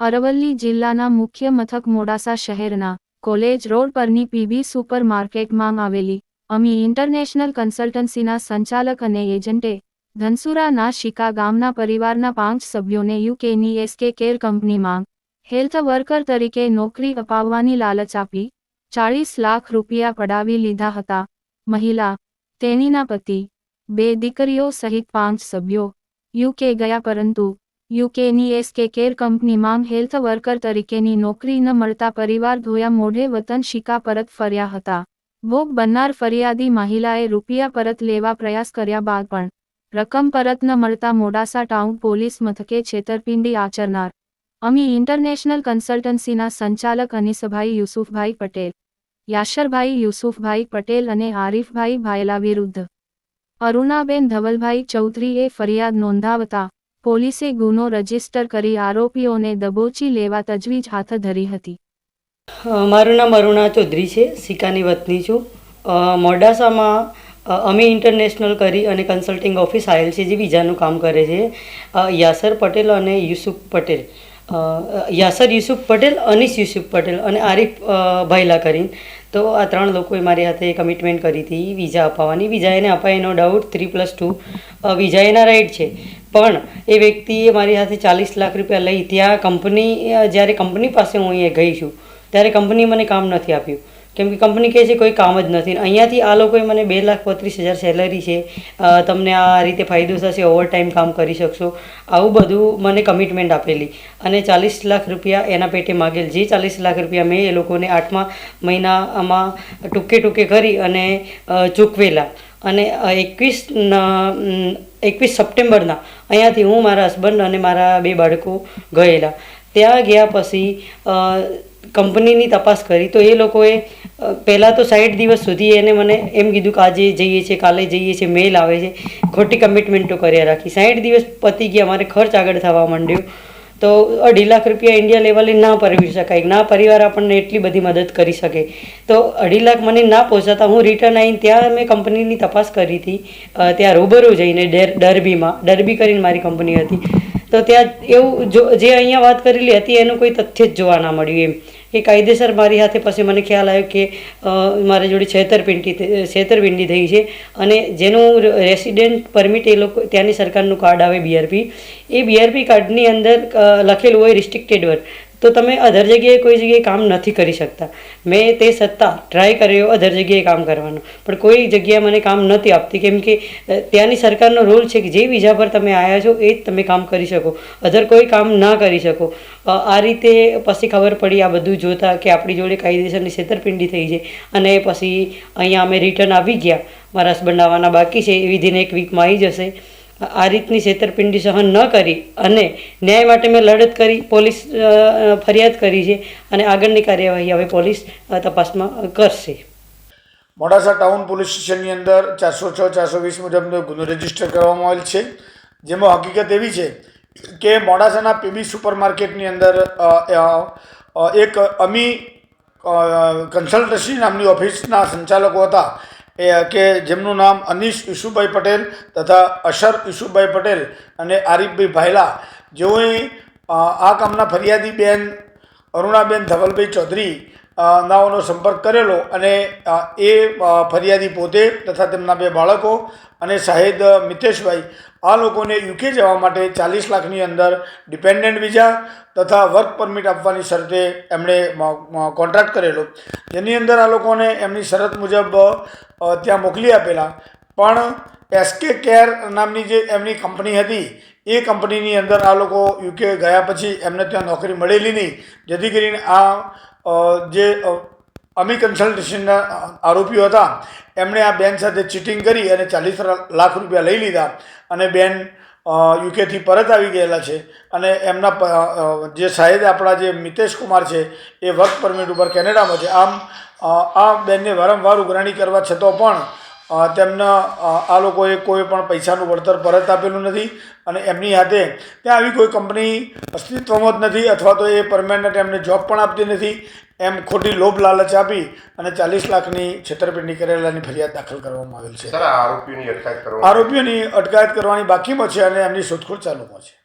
અરવલ્લી જિલ્લાના મુખ્ય મથક મોડાસા શહેરના કોલેજ રોડ પરની પીબી સુપર માર્કેટમાં આવેલી અમી ઇન્ટરનેશનલ કન્સલ્ટન્સીના સંચાલક અને એજન્ટે ધનસુરાના શિકા ગામના પરિવારના પાંચ સભ્યોને યુકેની એસકે કેર કંપનીમાં હેલ્થ વર્કર તરીકે નોકરી અપાવવાની લાલચ આપી ચાળીસ લાખ રૂપિયા પડાવી લીધા હતા. મહિલા, તેણીના પતિ, બે દીકરીઓ સહિત પાંચ સભ્યો યુકે ગયા પરંતુ યુકેની એસકે કેર કંપનીમાં હેલ્થ વર્કર તરીકેની નોકરી ન મળતા પરિવાર ધોયા મોઢે વતન શિકા પરત ફર્યા હતા. ભોગ બનનાર ફરિયાદી મહિલાએ રૂપિયા પરત લેવા પ્રયાસ કર્યા બાદ પણ રકમ પરત ન મળતા મોડાસા ટાઉન પોલીસ મથકે છેતરપિંડી આચરનાર. અમી ઇન્ટરનેશનલ કન્સલ્ટન્સીના સંચાલક અનીસભાઈ યુસુફભાઈ પટેલ, યાશરભાઈ યુસુફભાઈ પટેલ અને આરીફભાઈ ભાયલા વિરુદ્ધ અરુણાબેન ધવલભાઈ ચૌધરીએ ફરિયાદ નોંધાવતા પોલીસે ગુનો રજિસ્ટર કરી આરોપીઓને દબોચી લેવા તજવીજ હાથ ધરી હતી. મારું નામ અરુણા ચૌધરી છે, સિકાની વતની છું. મોડાસામાં અમે ઇન્ટરનેશનલ કરી અને કન્સલ્ટિંગ ઓફિસ આવેલ છે જે બીજાનું કામ કરે છે. યાસર પટેલ અને યુસુફ પટેલ. યાસર યુસુફ પટેલ અનીસ યુસુફ પટેલ અને આરિફ ભાઈલા કરીને. તો આ ત્રણ લોકોએ મારી હાથે કમિટમેન્ટ કરી હતી વિઝા અપાવવાની. વિઝા એને અપાય એનો doubt three plus two visa એના રાઈટ છે. પણ એ વ્યક્તિએ મારી હાથે ચાલીસ લાખ રૂપિયા લઈ ત્યાં કંપની જ્યારે કંપની પાસે હું અહીંયા ગઈ છું, ત્યારે કંપની મને કામ નથી આપ્યું. કેમ કે કંપની કહે છે કોઈ કામ જ નથી. અહીંયાથી આ લોકોએ મને બે લાખ બત્રીસ હજાર સેલરી છે. તમને આ રીતે ફાયદો થશે ઓવરટાઈમ કામ કરી શકશો. આવું બધું મને કમિટમેન્ટ આપેલી. અને ચાલીસ લાખ રૂપિયા એના પેટે માગેલ. જે ચાલીસ લાખ રૂપિયા મેં એ લોકોને આઠમા મહિનામાં ટૂંકે ટૂંકે કરી અને ચૂકવેલા. અને એકવીસ એકવીસ સપ્ટેમ્બરના અહીંયાથી હું મારા હસબન્ડ અને મારા બે બાળકો ગયેલા. ત્યાં ગયા પછી કંપનીની તપાસ કરી. તો એ લોકોએ પહેલાં તો સાઠ દિવસ સુધી એને મને એમ કીધું કે આજે જઈએ છીએ, કાલે જઈએ છીએ, મેલ આવે છે. ખોટી કમિટમેન્ટો કર્યા રાખી. સાઠ દિવસ પતી ગયા, મારે ખર્ચ આગળ થવા માંડ્યો. તો અઢી લાખ રૂપિયા ઇન્ડિયા લેવલે ના પરવી શકાય. ના પરિવાર આપણને એટલી બધી મદદ કરી શકે. તો અઢી લાખ મને ના પહોંચાતા હું રિટર્ન આવીને ત્યાં મેં કંપનીની તપાસ કરી હતી. ત્યાં રૂબરૂ જઈને ડેર, ડરબીમાં, ડરબી કરીને મારી કંપની હતી. તો ત્યાં એવું જો, જે અહીંયા વાત કરેલી હતી, એનું કોઈ તથ્ય જ જોવા ના મળ્યું એમ. કે કાયદેસર મારી હાથે પછી મને ખ્યાલ આવ્યો કે મારી જોડે છેતરપિંડી છેતરપિંડી થઈ છે અને જેનું રેસિડેન્ટ પરમિટ એ લોકો, ત્યાંની સરકારનું કાર્ડ આવે બીઆરપી એ બીઆરપી કાર્ડની અંદર લખેલું હોય રિસ્ટ્રિક્ટેડ વર્ક તો તમે અધર જગ્યાએ કોઈ જગ્યાએ કામ નથી કરી શકતા. મેં તે છતાં ટ્રાય કર્યો, અધર જગ્યાએ કામ કરવાનો. પણ કોઈ જગ્યાએ મને કામ નથી આપતી. કેમ કે ત્યાંની સરકારનો રૂલ છે કે જે વિઝા પર તમે આવ્યા છો, એ જ તમે કામ કરી શકો. અધર કોઈ કામ ના કરી શકો. આ રીતે પછી ખબર પડી આ બધું જોતા કે આપણી જોડે કાયદેસરની છેતરપિંડી થઈ છે. અને પછી અહીંયા અમે રિટર્ન આવી ગયા. મારા હસબન્ડ આવવાના બાકી છે. એ વિધિન એક વીકમાં આવી જશે. આ રીતની છેતરપિંડી સહન ન કરી અને ન્યાય માટે મેં લડત કરી, પોલીસ ફરિયાદ કરી છે અને આગળની કાર્યવાહી હવે પોલીસ તપાસમાં કરશે. મોડાસા ટાઉન પોલીસ સ્ટેશનની અંદર ચારસો છ, ચારસો વીસ મુજબનો ગુનો રજિસ્ટર કરવામાં આવેલ છે. જેમાં હકીકત એવી છે કે મોડાસાના પીબી સુપર માર્કેટની અંદર એક અમી કન્સલ્ટન્સી નામની ઓફિસના સંચાલકો હતા. કે જેમનું નામ અનીશ ઈશુભાઈ પટેલ તથા અશર ઈશુભાઈ પટેલ અને આરીફભાઈ ભાયલા. જેઓએ આ કામના ફરિયાદી બેન અરુણાબેન ધવલભાઈ ચૌધરી નાઓનો સંપર્ક કરેલો અને એ ફરિયાદી પોતે તથા તેમના બે બાળકો અને શાહિદ મિતેશભાઈ આ લોકોને યુકે જવા માટે ચાલીસ લાખની અંદર ડિપેન્ડન્ટ વિઝા તથા વર્ક પરમિટ આપવાની શરતે એમણે કોન્ટ્રાક્ટ કરેલો. જેની અંદર આ લોકોને એમની શરત મુજબ ત્યાં મોકલી આપેલા. પણ એસકે કેર નામની જે એમની કંપની હતી, એ કંપનીની અંદર આ લોકો યુકે ગયા પછી એમને ત્યાં નોકરી મળેલી નહીં. જેથી કરીને આ જે અમી કન્સલ્ટેશનના આરોપીઓ હતા. એમણે આ બેન સાથે ચીટિંગ કરી અને ચાલીસ લાખ રૂપિયા લઈ લીધા અને બેન યુકેથી પરત આવી ગયેલા છે અને એમના જે સાહેબ આપણા જે મિતેશ કુમાર છે એ વર્ક પરમિટ ઉપર કેનેડામાં છે. આમ આ બેનને વારંવાર ઉઘરાણી કરવા છતાં પણ તેમના આ લોકોએ કોઈ પણ પૈસાનું વળતર પરત આપેલું નથી અને એમની હાથે ત્યાં આવી કોઈ કંપની અસ્તિત્વમાં જ નથી અથવા તો એ પરમેનન્ટ એમને જોબ પણ આપતી નથી. એમ ખોટી લોભ લાલચ આપી અને ચાલીસ લાખની છેતરપિંડી કરેલાની ફરિયાદ દાખલ કરવામાં આવેલ છે. આરોપીઓની અટકાયત કરવાની બાકીમાં છે અને એમની શોધખોળ ચાલુમાં છે.